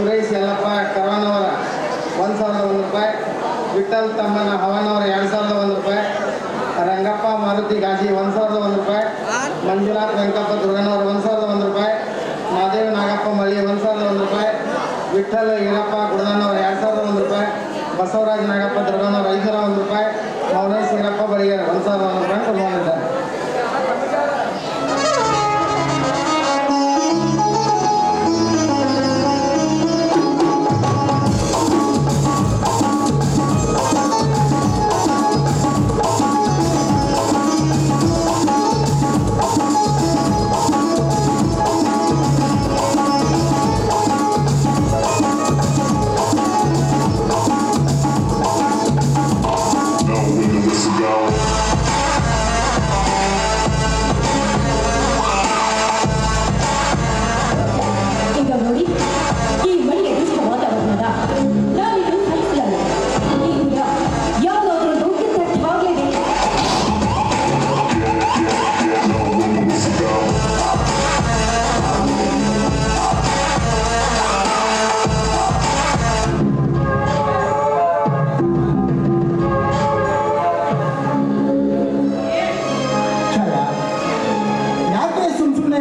ಸುರೇಶ್ ಯಲ್ಲಪ್ಪ ಕರವನವರ ಒಂದು ಸಾವಿರದ ಒಂದು ರೂಪಾಯಿ. ವಿಠಲ್ ತಮ್ಮನ ಹವನವರ ಎರಡು ಸಾವಿರದ ಒಂದು ರೂಪಾಯಿ. ರಂಗಪ್ಪ ಮಾರುತಿ ಗಾಜಿ ಒಂದು ಸಾವಿರದ ಒಂದು ರೂಪಾಯಿ. ಮಂಜುನಾಥ್ ವೆಂಕಪ್ಪ ದುರ್ಗನವರು ಒಂದು ಸಾವಿರದ ಒಂದು ರೂಪಾಯಿ. ಮಾದೇವ ನಾಗಪ್ಪ ಮಳಿ ಒಂದು ಸಾವಿರದ ಒಂದು ರೂಪಾಯಿ. ವಿಠಲ್ ಈರಪ್ಪ ಗುಡದನವರು ಎರಡು ಸಾವಿರದ ಒಂದು ರೂಪಾಯಿ. ಬಸವರಾಜ್ ನಾಗಪ್ಪ ದುರ್ಗನವರು ಐದು ಸಾವಿರ ಒಂದು ರೂಪಾಯಿ. ಮೌನೇಶ್ ಈರಪ್ಪ ಬಳಿಗಾರ ಒಂದು ಸಾವಿರದ ಒಂದು ರೂಪಾಯಿ ಕೊಡುವಂತಿದ್ದಾರೆ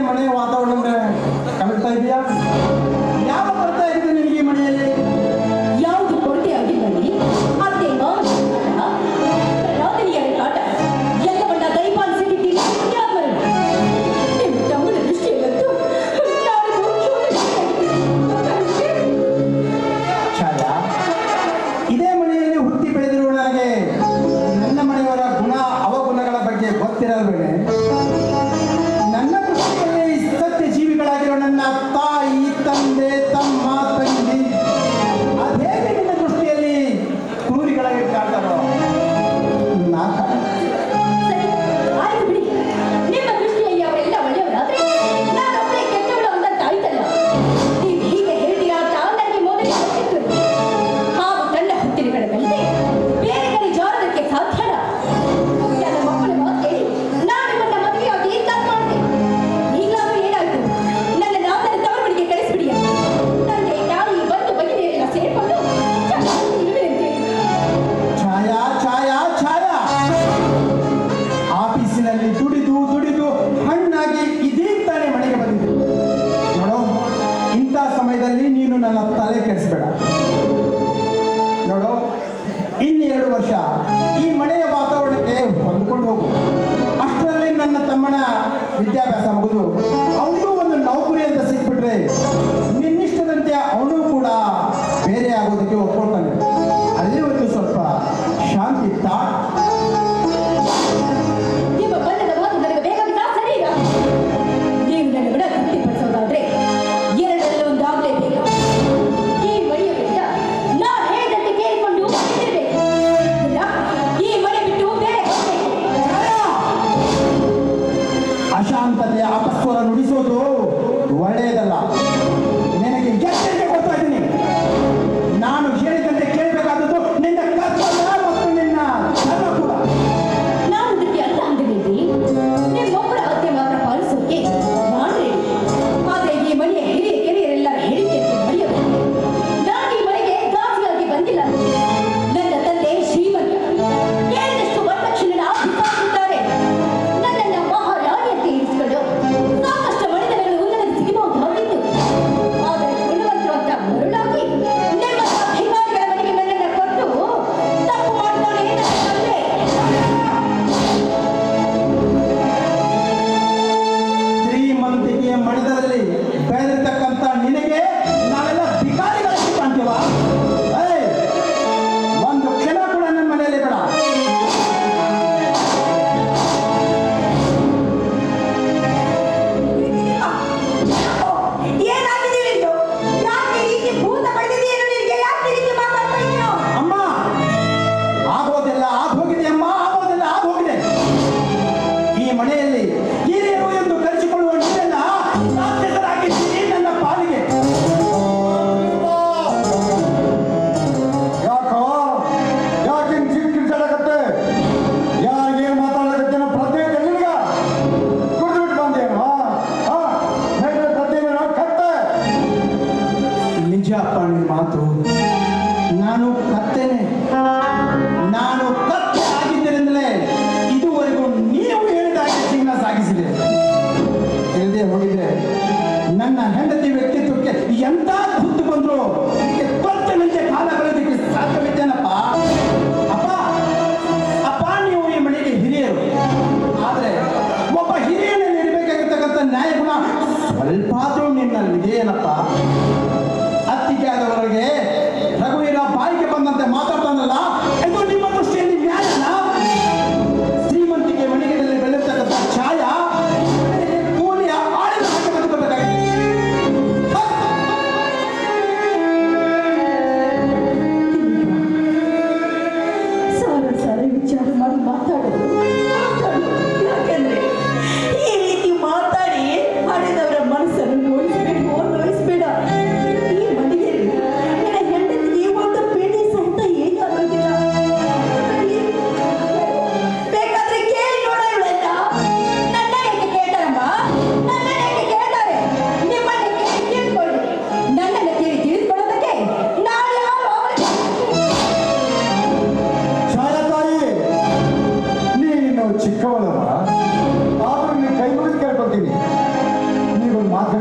ಮನೆಯ ವಾತಾವರಣ ಕಲಿತಾ ಇದೆಯಾ? ವಿಜಯಪ್ಪಣ್ಣನ ಮಾತು ನಾನು ಕತ್ತೇನೆ ನಾನು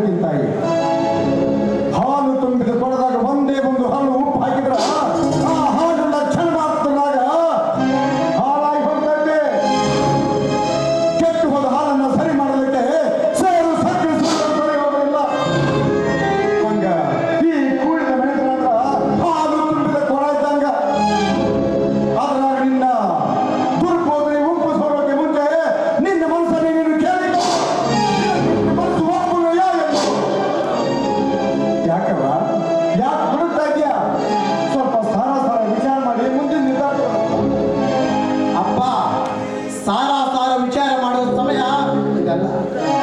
ಧರ್ಮಕ್ಕಿಂತ Amen.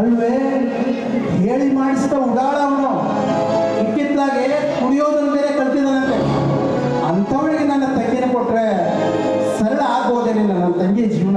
ಅಲ್ವೇ? ಹೇಳಿ ಮಾಡಿಸಿದ ಉದಾಳ ಅವನು. ಇಕ್ಕಿದ್ದಾಗೆ ಕುಡಿಯೋದನ್ನು ಬೇರೆ ಕಲ್ತಿದ್ದಾನಂತೆ. ಅಂಥವಳಿಗೆ ನನ್ನ ತಂಗಿನ ಕೊಟ್ಟರೆ ಸರಳ ಆಗೋದೇನಿಲ್ಲ ನನ್ನ ತಂಗಿ ಜೀವನ?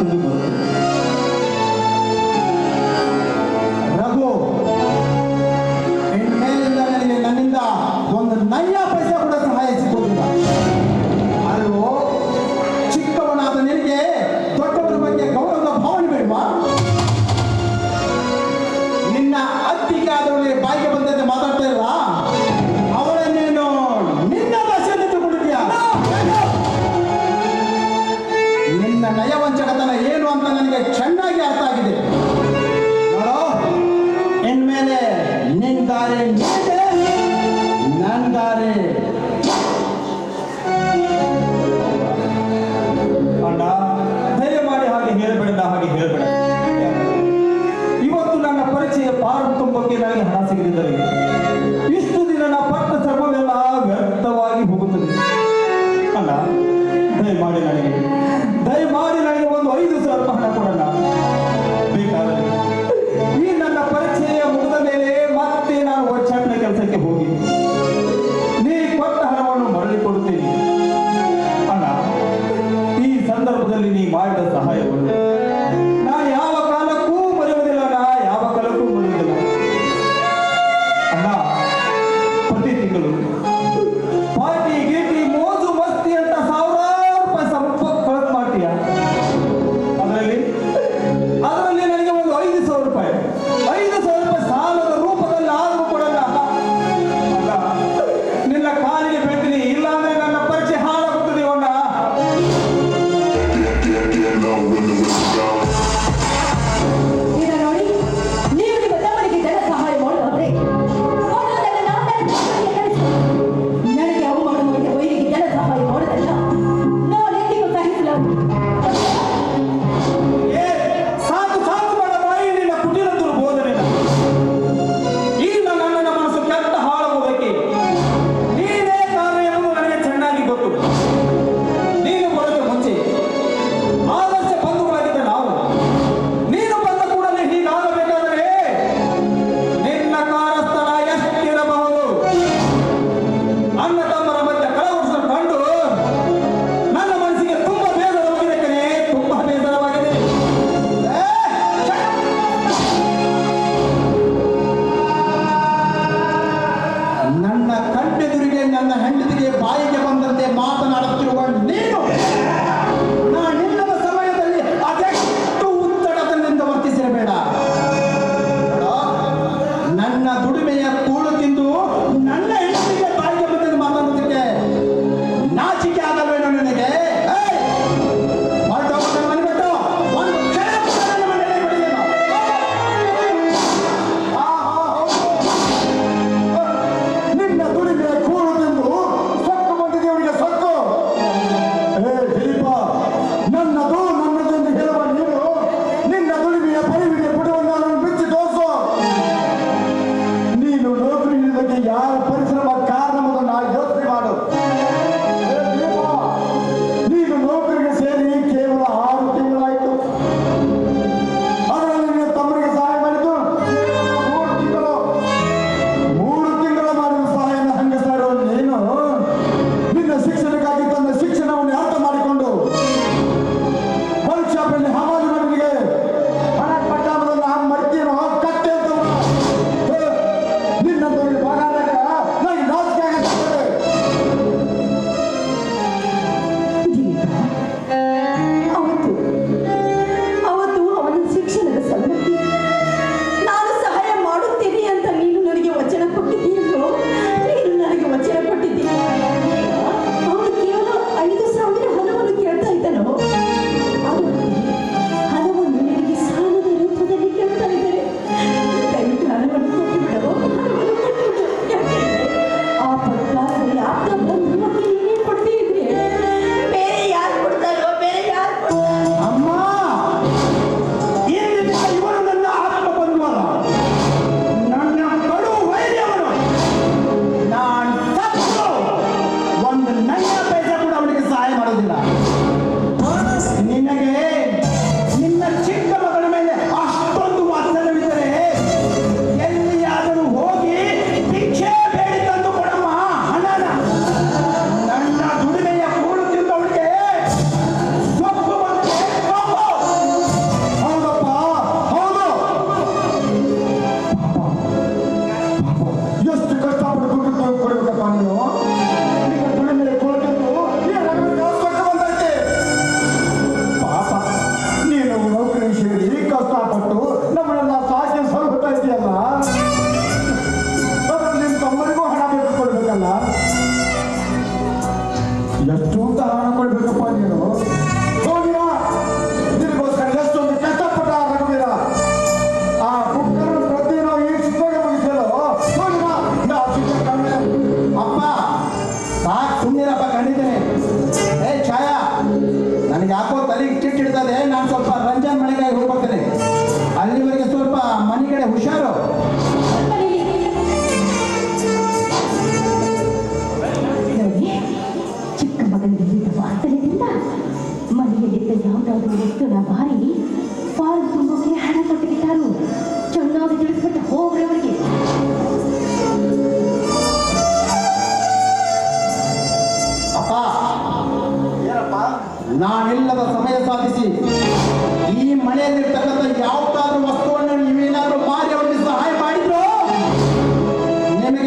ನಾನು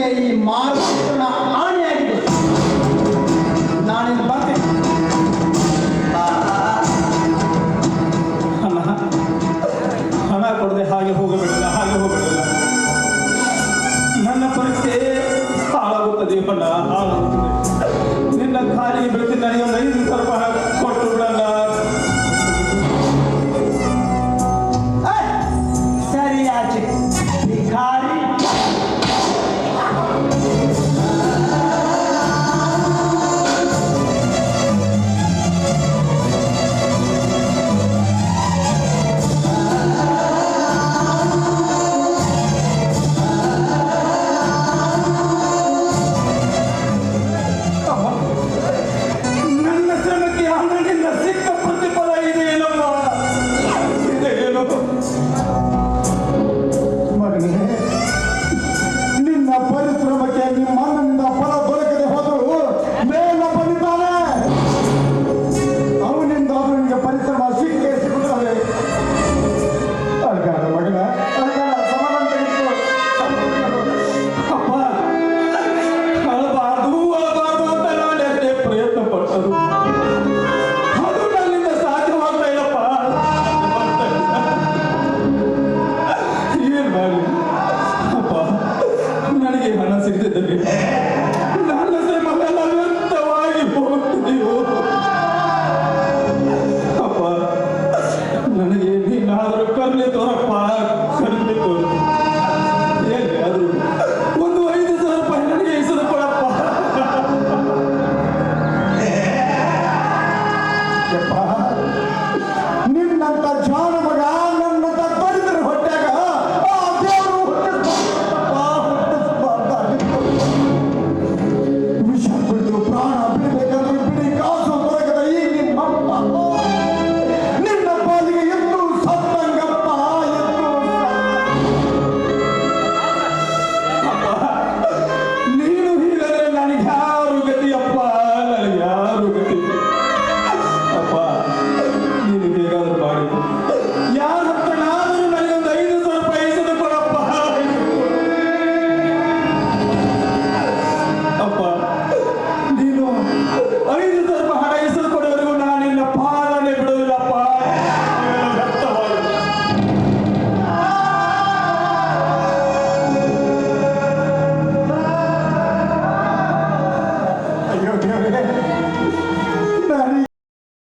aí, Marcos.